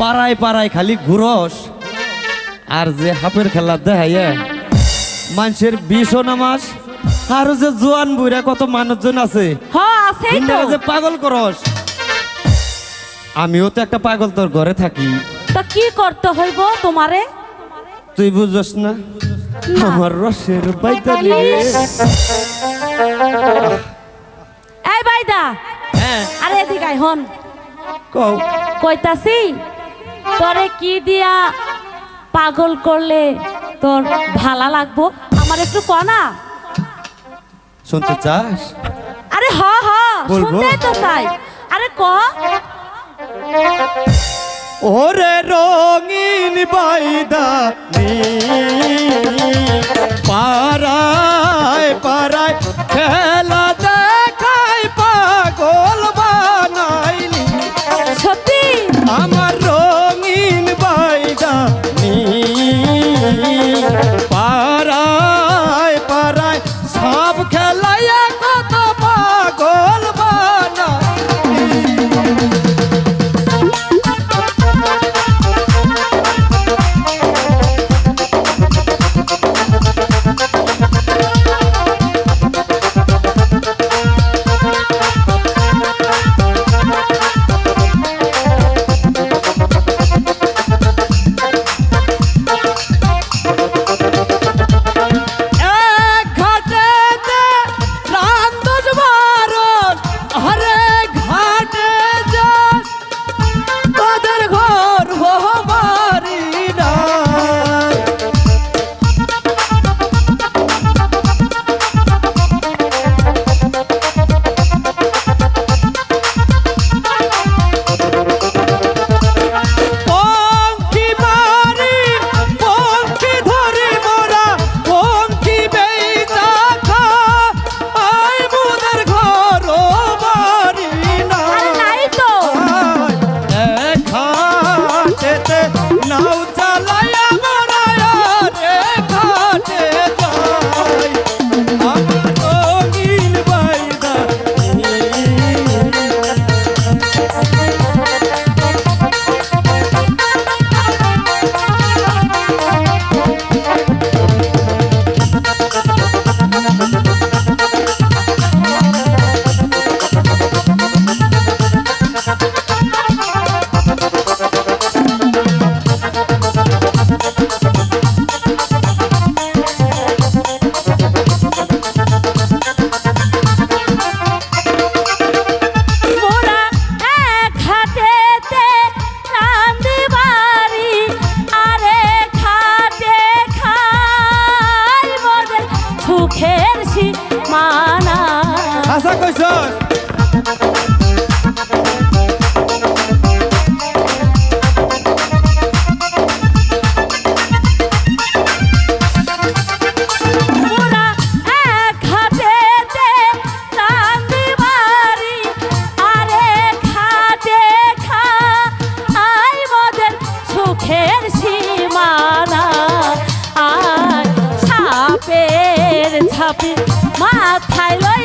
পাড়ায় পাড়ায় খালি ঘুরস। আর যে হাফের খেলা দেখাইয়ে মানুষের বিশও নামাজ আর যে জোয়ান বুড়া কত মানুষজন আছে। যে পাগল করস। আমিও তো একটা পাগল তোর ঘরে থাকি। তা কি করতে হইব তোমারে? তুই বুঝস না আমার রসের। এই বাইদা। হ্যাঁ। আরে এদিকে হন। কও। কইতাছি তোরে কি দিয়া পাগল করলে তোর ভালা লাগবো? আমার একটু কনা শুনতে চাস? আরে হ হ? শুনতেই তো চাই। আরে ক? ওরে রঙিন বাইদা পারায় পারায় খেলা সাপের ঝাপি মাথায় লই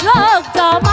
ঝকঝমা